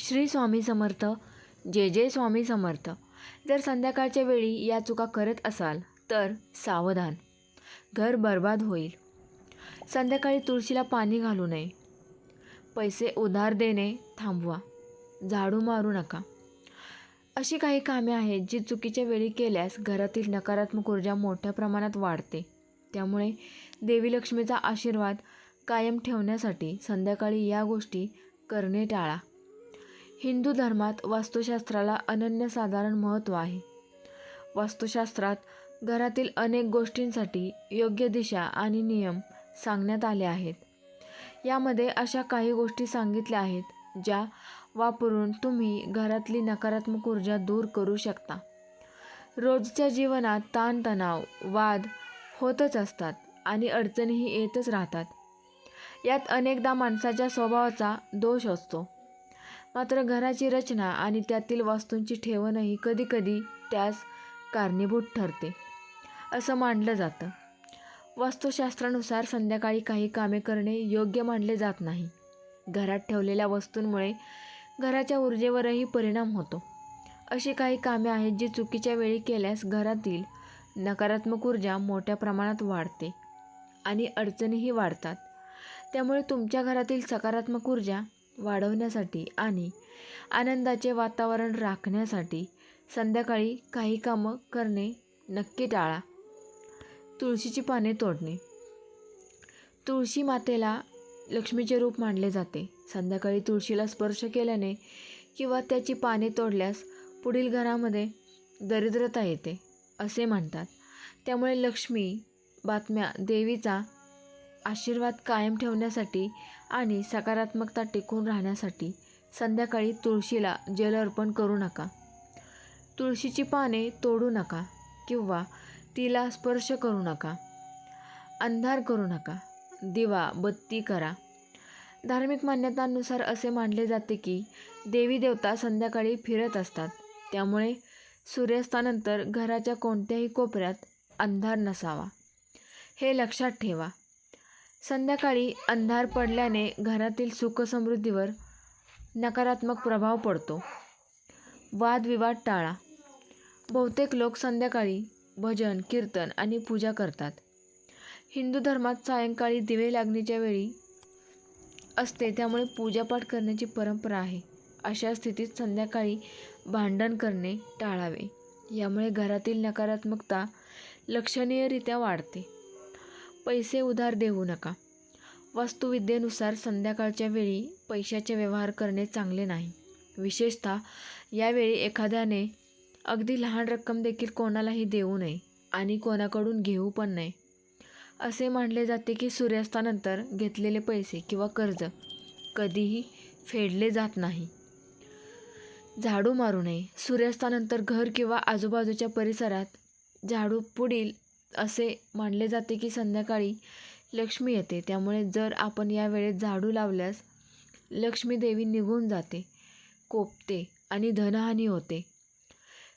श्री स्वामी समर्थ जे जे स्वामी समर्थ. जर संध्याकाळच्या वेळी या चुका करत असाल तर सावधान. घर बर्बाद होईल. संध्याकाळी तुळशीला पाणी घालू नये. पैसे उधार देणे थांबवा. झाडू मारू नका. अशी काही कामे आहेत जी चुकीच्या वेळी केल्यास घरातील नकारात्मक ऊर्जा मोठ्या प्रमाणात वाढते. त्यामुळे देवी लक्ष्मीचा आशीर्वाद कायम ठेवण्यासाठी संध्याकाळी या गोष्टी करणे टाळा. हिंदू धर्मात वास्तुशास्त्राला अनन्यसाधारण महत्त्व आहे. वास्तुशास्त्रात घरातील अनेक गोष्टींसाठी योग्य दिशा आणि नियम सांगण्यात आले आहेत. यामध्ये अशा काही गोष्टी सांगितल्या आहेत ज्या वापरून तुम्ही घरातली नकारात्मक ऊर्जा दूर करू शकता. रोजच्या जीवनात ताणतणाव वाद होतच असतात आणि अडचणीही येतच राहतात. यात अनेकदा माणसाच्या स्वभावाचा दोष असतो. मात्र घराची रचना आणि त्यातील वास्तूंची ठेवणही कधीकधी त्यास कारणीभूत ठरते असं मानलं जातं. वास्तुशास्त्रानुसार संध्याकाळी काही कामे करणे योग्य मानले जात नाही. घरात ठेवलेल्या वस्तूंमुळे घराच्या ऊर्जेवरही परिणाम होतो. अशी काही कामे आहेत जी चुकीच्या वेळी केल्यास घरातील नकारात्मक ऊर्जा मोठ्या प्रमाणात वाढते आणि अडचणीही वाढतात. त्यामुळे तुमच्या घरातील सकारात्मक ऊर्जा वाढवण्यासाठी आणि आनंदाचे वातावरण राखण्यासाठी संध्याकाळी काही कामं करणे नक्की टाळा. तुळशीची पाने तोडणे. तुळशी मातेला लक्ष्मीचे रूप मानले जाते. संध्याकाळी तुळशीला स्पर्श केल्याने किंवा त्याची पाने तोडल्यास पुढील घरामध्ये दरिद्रता येते असे म्हणतात. त्यामुळे लक्ष्मी बातम्या देवीचा आशीर्वाद कायम ठेवण्यासाठी आणि सकारात्मकता टिकून राहण्यासाठी संध्याकाळी तुळशीला जल अर्पण करू नका. तुळशीची पाने तोडू नका किंवा तिला स्पर्श करू नका. अंधार करू नका. दिवा बत्ती करा. धार्मिक मान्यतांनुसार असे मानले जाते की देवी देवता संध्याकाळी फिरत असतात. त्यामुळे सूर्यास्तानंतर घराच्या कोणत्याही कोपऱ्यात अंधार नसावा. हे लक्षात ठेवा. संध्याकाळी अंधार पडल्याने घरातील सुखसमृद्धीवर नकारात्मक प्रभाव पडतो. वादविवाद टाळा. बहुतेक लोक संध्याकाळी भजन कीर्तन आणि पूजा करतात. हिंदू धर्मात सायंकाळी दिवे लागणीच्या वेळी असते त्यामुळे पूजापाठ करण्याची परंपरा आहे. अशा स्थितीत संध्याकाळी भांडण करणे टाळावे. यामुळे घरातील नकारात्मकता लक्षणीयरित्या वाढते. पैसे उधार देऊ नका. वास्तुविद्येनुसार संध्याकाळच्या वेळी पैशाचे व्यवहार करणे चांगले नाही. विशेषतः यावेळी एखाद्याने अगदी लहान रक्कम देखील कोणालाही देऊ नये आणि कोणाकडून घेऊ पण नये. असे मानले जाते की सूर्यास्तानंतर घेतलेले पैसे किंवा कर्ज कधीही फेडले जात नाही. झाडू मारू नये. सूर्यास्तानंतर घर किंवा आजूबाजूच्या परिसरात झाडू पुढील असे मानले जाते की संध्याकाळी लक्ष्मी येते. त्यामुळे जर आपण या वेळेत झाडू लावल्यास लक्ष्मी देवी निघून जाते कोपते आणि धनहानी होते.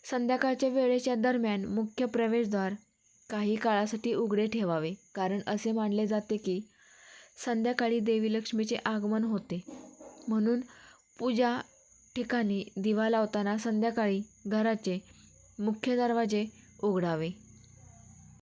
संध्याकाळच्या वेळेच्या दरम्यान मुख्य प्रवेशद्वार काही काळासाठी उघडे ठेवावे कारण असे मानले जाते की संध्याकाळी देवी लक्ष्मीचे आगमन होते. म्हणून पूजा ठिकाणी दिवा लावताना संध्याकाळी घराचे मुख्य दरवाजे उघडावे.